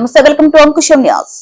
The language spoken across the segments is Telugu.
నమస్తే welcome to Ankusham news.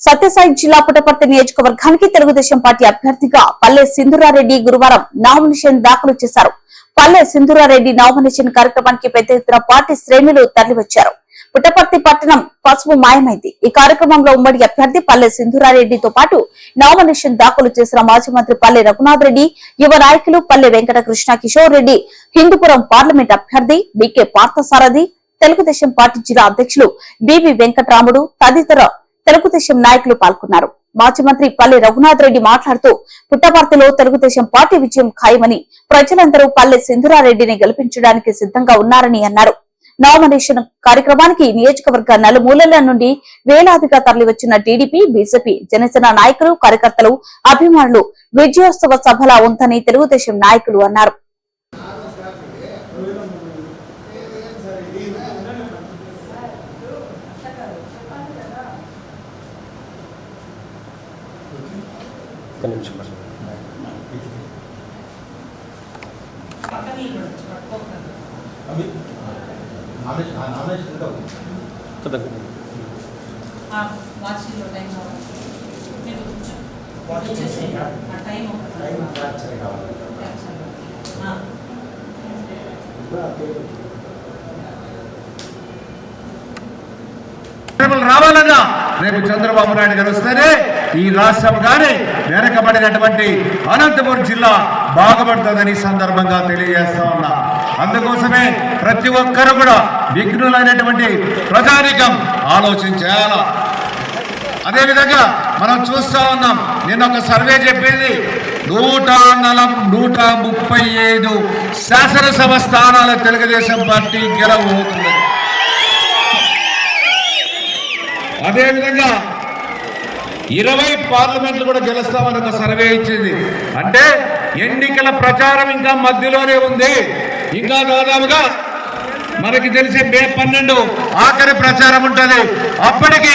Sathyasai జిల్లా పుట్టపర్తి నియోజకవర్గానికి తెలుగుదేశం పార్టీ అభ్యర్థిగా పల్లె సింధురారెడ్డి గురువారం నామినేషన్ దాఖలు చేశారు. పల్లె సింధురారెడ్డి నామినేషన్ కార్యక్రమానికి పెద్ద ఎత్తున పార్టీ శ్రేణులు తరలివచ్చారు. పుట్టపర్తి పట్టణం పసుపు మాయమైంది. ఈ కార్యక్రమంలో ఉమ్మడి అభ్యర్థి పల్లె సింధురారెడ్డితో పాటు నామినేషన్ దాఖలు చేసిన మాజీ మంత్రి పల్లె రఘునాథ్ రెడ్డి యువ నాయకులు పల్లె వెంకట కృష్ణ కిషోర్ రెడ్డి హిందూపురం పార్లమెంట్ అభ్యర్థి బికే పార్థసారథి తెలుగుదేశం పార్టీ జిల్లా అధ్యక్షులు బివి వెంకటరాముడు తదితర తెలుగుదేశం నాయకులు పాల్గొన్నారు. మాజీ మంత్రి పల్లె రఘునాథ్ రెడ్డి మాట్లాడుతూ పుట్టపర్తిలో తెలుగుదేశం పార్టీ విజయం ఖాయమని ప్రజలందరూ పల్లె సింధురారెడ్డిని గెలిపించడానికి సిద్ధంగా ఉన్నారని అన్నారు. నామినేషన్ కార్యక్రమానికి నియోజకవర్గ నలుమూలల నుండి వేలాదిగా తరలివచ్చిన టీడీపీ బీజేపీ జనసేన నాయకులు కార్యకర్తలు అభిమానులు విజయోత్సవ సభలా ఉందని తెలుగుదేశం నాయకులు అన్నారు ఒక్క నిమిషం అవి నామినేషన్ ఆ నామినేషన్ ఇంకా ఉంది. కదా వాచింగ్లో టైం అవ్వాలి మీరు కొంచెం వాచింగ్ వచ్చేసి చేసి ఆ టైం ఒక టైం క్యాప్చర్ కావాలి ఆ. రేపు రావాలన్నా రేపు చంద్రబాబు నాయుడు గారు వస్తేనే ఈ రాష్ట్రం కానీ వెనకబడినటువంటి అనంతపురం జిల్లా బాగుపడుతుందని సందర్భంగా తెలియజేస్తా ఉన్నా. అందుకోసమే ప్రతి ఒక్కరు కూడా విఘ్నులైనటువంటి ప్రజానికం ఆలోచన అదేవిధంగా మనం చూస్తా ఉన్నాం నిన్న ఒక సర్వే చెప్పింది నూట నలం నూట ముప్పై ఐదు శాసనసభ స్థానాల తెలుగుదేశం పార్టీ గెలవబోతుంది అదేవిధంగా ఇరవై పార్లమెంట్లు కూడా గెలుస్తామని ఒక సర్వే ఇచ్చింది. అంటే ఎన్నికల ప్రచారం ఇంకా మధ్యలోనే ఉంది. ఇంకా దాదాపుగా మనకి తెలిసి మే పన్నెండు ఆఖరి ప్రచారం ఉంటుంది. అప్పటికి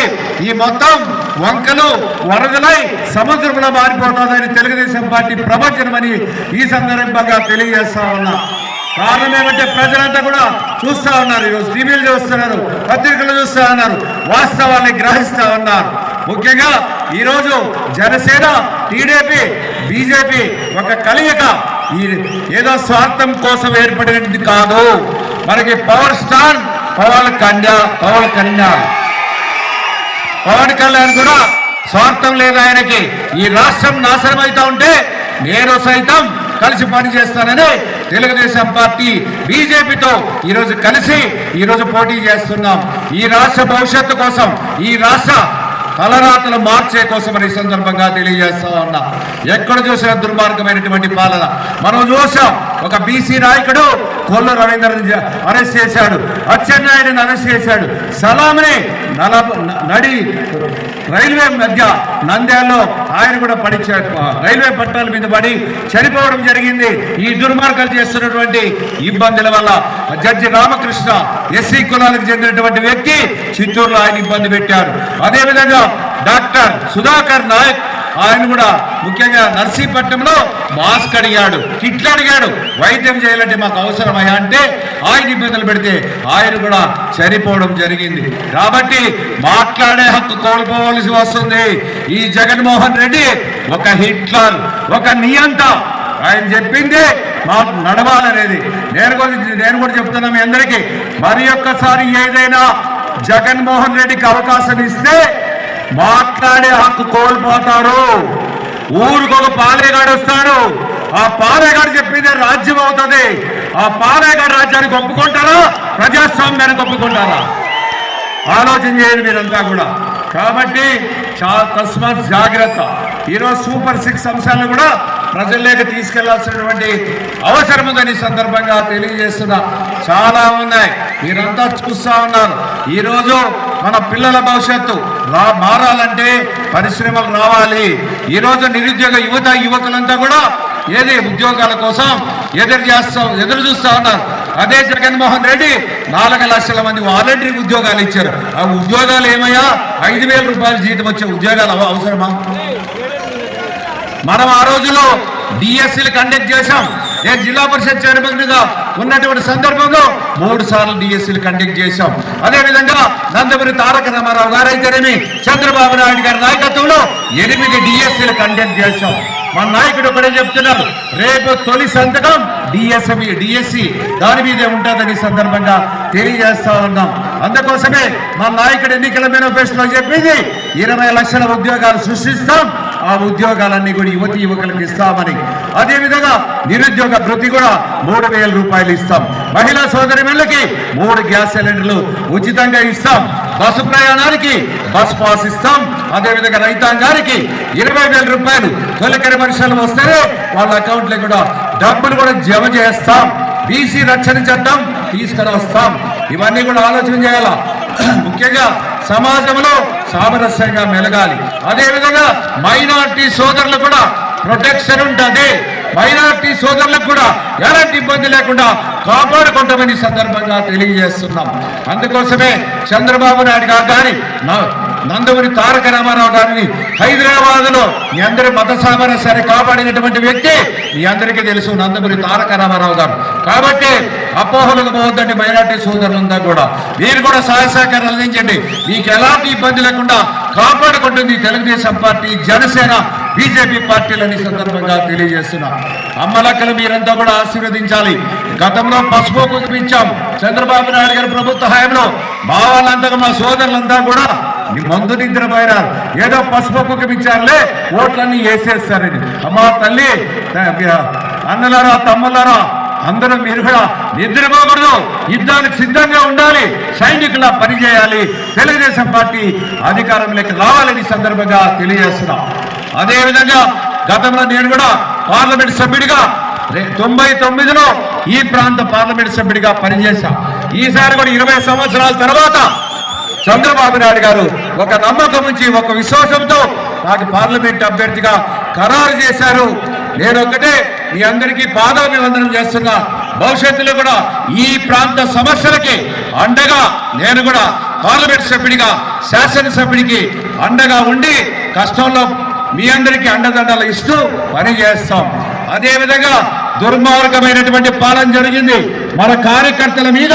ఈ మొత్తం వంకలు వరదలై సముద్రంలో మారిపోతుందని తెలుగుదేశం పార్టీ ప్రవచనమని ఈ సందర్భంగా తెలియజేస్తా ఉన్నా. కారణం ఏమంటే ప్రజలంతా కూడా చూస్తా ఉన్నారు. ఈరోజు టీవీలు చూస్తున్నారు పత్రికలు చూస్తా ఉన్నారు వాస్తవాన్ని గ్రహిస్తా ఉన్నారు. ముఖ్యంగా ఈరోజు జనసేన టీడీపీ బీజేపీ ఒక కలియక. ఈ ఏదో స్వార్థం కోసం ఏర్పడినది కాదు. మనకి పవర్ స్టార్ పవన్ కళ్యాణ్ పవన్ కళ్యాణ్. పవన్ కళ్యాణ్ కూడా స్వార్థం లేదు ఆయనకి ఈ రాష్ట్రం నాశనం అవుతా ఉంటే నేను సైతం కలిసి పనిచేస్తానని తెలుగుదేశం పార్టీ బీజేపీతో ఈరోజు కలిసి ఈరోజు పోటీ చేస్తున్నాం. ఈ రాష్ట్ర భవిష్యత్తు కోసం ఈ రాష్ట్ర తలరాతలు మార్చే కోసం ఈ సందర్భంగా తెలియజేస్తా ఉన్నా. ఎక్కడ చూసిన దుర్మార్గమైనటువంటి పాలన. మనం చూసాం ఒక బీసీ నాయకుడు కొల్లు రవీంద్రని అరెస్ట్ చేశాడు. అచ్చెన్నాయుడిని అరెస్ట్ చేశాడు. సలాంని నల నడి రైల్వే మధ్య నంద్యాలలో ఆయన కూడా పడి రైల్వే పట్టాల మీద పడి చనిపోవడం జరిగింది. ఈ దుర్మార్గాలు చేస్తున్నటువంటి ఇబ్బందుల వల్ల జడ్జి రామకృష్ణ ఎస్సీ కులాలకు చెందినటువంటి వ్యక్తి చిత్తూరులో ఆయన ఇబ్బంది పెట్టారు. అదేవిధంగా డాక్టర్ సుధాకర్ నాయక్ ఆయన కూడా ముఖ్యంగా నర్సీపట్నంలో మాస్క్ అడిగాడు కిట్లు అడిగాడు. వైద్యం చేయాలంటే మాకు అవసరమయ్యా అంటే ఆయన ఇబ్బందులు పెడితే ఆయన కూడా చనిపోవడం జరిగింది. కాబట్టి మాట్లాడే హక్కు కోల్పోవలసి వస్తుంది. ఈ జగన్మోహన్ రెడ్డి ఒక హిట్లర్ ఒక నియంత. ఆయన చెప్పింది మాకు నడవాలనేది. నేను కూడా నేను కూడా చెప్తున్నా మీ అందరికీ మరి ఒక్కసారి ఏదైనా జగన్మోహన్ రెడ్డికి అవకాశం ఇస్తే మాట్లాడే హక్కు కోల్పోతారు ఊరికొక పాలేగాడు వస్తాడు. ఆ పాలేగాడు చెప్పిందే రాజ్యం అవుతుంది. ఆ పాలేగాడు రాజ్యానికి ఒప్పుకుంటారా? ప్రజాస్వామ్యానికి ఒప్పుకుంటారా? ఆలోచన చేయండి మీరంతా కూడా. కాబట్టి చాలా తస్మాత్ జాగ్రత్త. ఈరోజు సూపర్ సిక్స్ అంశాలను కూడా ప్రజల్లోకి తీసుకెళ్ళాల్సినటువంటి అవసరం ఉందని సందర్భంగా తెలియజేస్తున్నా చాలా ఉన్నాయి. మీరంతా చూస్తా ఉన్నారు. ఈరోజు మన పిల్లల భవిష్యత్తు రా మారాలంటే పరిశ్రమలు రావాలి. ఈరోజు నిరుద్యోగ యువత యువకులంతా కూడా ఏది ఉద్యోగాల కోసం ఎదురు చేస్తాం ఎదురు చూస్తూ ఉన్నారు. అదే జగన్మోహన్ రెడ్డి నాలుగు లక్షల మంది వాలంటరీ ఉద్యోగాలు ఇచ్చారు. ఆ ఉద్యోగాలు ఏమయ్యా? ఐదు వేల రూపాయలు జీతం వచ్చే ఉద్యోగాలు అవసరమా? మనం ఆ రోజులో డిఎస్సీలు కండక్ట్ చేశాం. నేను జిల్లా పరిషత్ చైర్మన్గా ఉన్నటువంటి సందర్భంలో మూడు సార్లు డిఎస్సీలు కండక్ట్ చేశాం. అదేవిధంగా నందమూరి తారక రామారావు గారైతేనేమి చంద్రబాబు నాయుడు గారి నాయకత్వంలో ఎనిమిది డిఎస్సీలు కండక్ట్ చేశాం. మా నాయకుడు ఒకటే చెప్తున్నారు రేపు తొలి సంతకం డిఎస్ఎం డిఎస్సి దాని మీదే ఉంటుందని సందర్భంగా తెలియజేస్తా ఉన్నాం. అందుకోసమే మా నాయకుడు ఎన్నికల మేనిఫెస్టోలో చెప్పింది ఇరవై లక్షల ఉద్యోగాలు సృష్టిస్తాం ఆ ఉద్యోగాలన్నీ కూడా యువతి యువకులకు ఇస్తామని. అదేవిధంగా నిరుద్యోగ భృతి కూడా మూడు వేల రూపాయలు ఇస్తాం. మహిళా సోదరి మూడు గ్యాస్ సిలిండర్లు ఉచితంగా ఇస్తాం. బస్సు ప్రయాణానికి బస్ పాస్ ఇస్తాం. అదేవిధంగా రైతాంగానికి ఇరవై వేల రూపాయలు తొలకరి మనుషులు వస్తేనే వాళ్ళ అకౌంట్లో కూడా డబ్బులు కూడా జమ చేస్తాం. బీసీ రక్షణ చట్టం తీసుకుని వస్తాం. ఇవన్నీ కూడా ఆలోచన చేయాలా? ముఖ్యంగా సమాజంలో సామరస్యంగా మెలగాలి. అదేవిధంగా మైనార్టీ సోదరులు కూడా ప్రొటెక్షన్ ఉంటుంది. మైనార్టీ సోదరులకు కూడా ఎలాంటి ఇబ్బంది లేకుండా కాపాడుకుంటామని సందర్భంగా తెలియజేస్తున్నాం. అందుకోసమే చంద్రబాబు నాయుడు గారు కానీ న- నందమూరి తారక రామారావు గారిని హైదరాబాద్లో మీ అందరి మత సామరస్యాన్ని కాపాడినటువంటి వ్యక్తి మీ అందరికీ తెలుసు నందమూరి తారక రామారావు గారు. కాబట్టి అపోహలకు పోవద్దండి మైనార్టీ సోదరులంతా కూడా. మీరు కూడా సహాయ సహకారాలు అందించండి. మీకు ఎలాంటి ఇబ్బంది లేకుండా కాపాడుకుంటుంది తెలుగుదేశం పార్టీ జనసేన బీజేపీ పార్టీలని సందర్భంగా తెలియజేస్తున్నా. అమ్మలక్కలు మీరంతా కూడా ఆశీర్వదించాలి. గతంలో పసుపు కుదిపించాం చంద్రబాబు నాయుడు గారి ప్రభుత్వ హయాంలో మా వాళ్ళంతా మా సోదరులంతా కూడా ఈ మందు నిద్రపోయినారు ఏదో పసుపు కుకిపించారులే ఓట్లన్నీ వేసేస్తారని. అమ్మా తల్లి అన్నలారా తమ్ములారా అందరూ మీరు కూడా నిద్రపోకూడదు. యుద్ధానికి సిద్ధంగా ఉండాలి. సైనికుల పనిచేయాలి తెలుగుదేశం పార్టీ అధికారంలోకి రావాలని సందర్భంగా తెలియజేస్తున్నాం. అదేవిధంగా గతంలో నేను కూడా పార్లమెంట్ సభ్యుడిగా తొంభై తొమ్మిదిలో ఈ ప్రాంత పార్లమెంట్ సభ్యుడిగా పనిచేశా. ఈసారి కూడా ఇరవై సంవత్సరాల తర్వాత చంద్రబాబు నాయుడు గారు ఒక నమ్మకం నుంచి ఒక విశ్వాసంతో నాకు పార్లమెంట్ అభ్యర్థిగా ఖరారు చేశారు. నేను ఒకటే మీ అందరికీ పాదాభివందనం చేస్తున్నా. భవిష్యత్తులో కూడా ఈ ప్రాంత సమస్యలకి అండగా నేను కూడా పార్లమెంట్ సభ్యుడిగా శాసనసభ్యుడికి అండగా ఉండి కష్టంలో మీ అందరికీ అండదండలు ఇస్తూ పని చేస్తాం. అదేవిధంగా దుర్మార్గమైనటువంటి పాలన జరిగింది. మన కార్యకర్తల మీద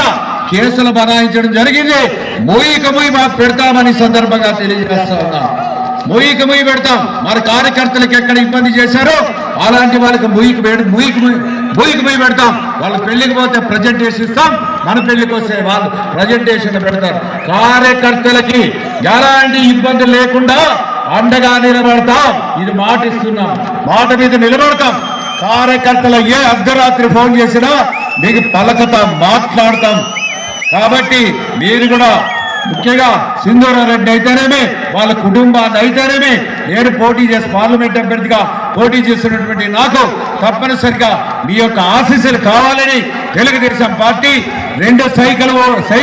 కేసులు బనాయించడం జరిగింది. మొయ్యిక మొయ్యి మాకు పెడతామని సందర్భంగా తెలియజేస్తా ఉన్నాం. మొయ్యిక మొయ్యి పెడతాం. మన కార్యకర్తలకు ఎక్కడ ఇబ్బంది చేశారో అలాంటి వాళ్ళకి మొయ్యికి పెడ- మొయ్యికి మొయ్యి మొయ్యికి మొయ్యి పెడతాం. వాళ్ళ పెళ్ళికి పోతే ప్రజెంటేషన్ ఇస్తాం. మన పెళ్ళికి వస్తే వాళ్ళు ప్రజెంటేషన్ పెడతారు. కార్యకర్తలకి ఎలాంటి ఇబ్బంది లేకుండా అండగా నిలబడతాం. ఇది మాట ఇస్తున్నాం మాట మీద నిలబడతాం. కార్యకర్తలు ఏ అర్ధరాత్రి ఫోన్ చేసినా మీకు పలకతాం మాట్లాడతాం. కాబట్టి మీరు కూడా ముఖ్యంగా సింధూరారెడ్డి అయితేనేమి వాళ్ళ కుటుంబాన్ని అయితేనేమి నేను పోటీ చేసి పార్లమెంట్ అభ్యర్థిగా పోటీ చేస్తున్నటువంటి నాకు తప్పనిసరిగా మీ యొక్క ఆశీస్సులు కావాలని తెలుగుదేశం పార్టీ రెండు సైకిల్ సై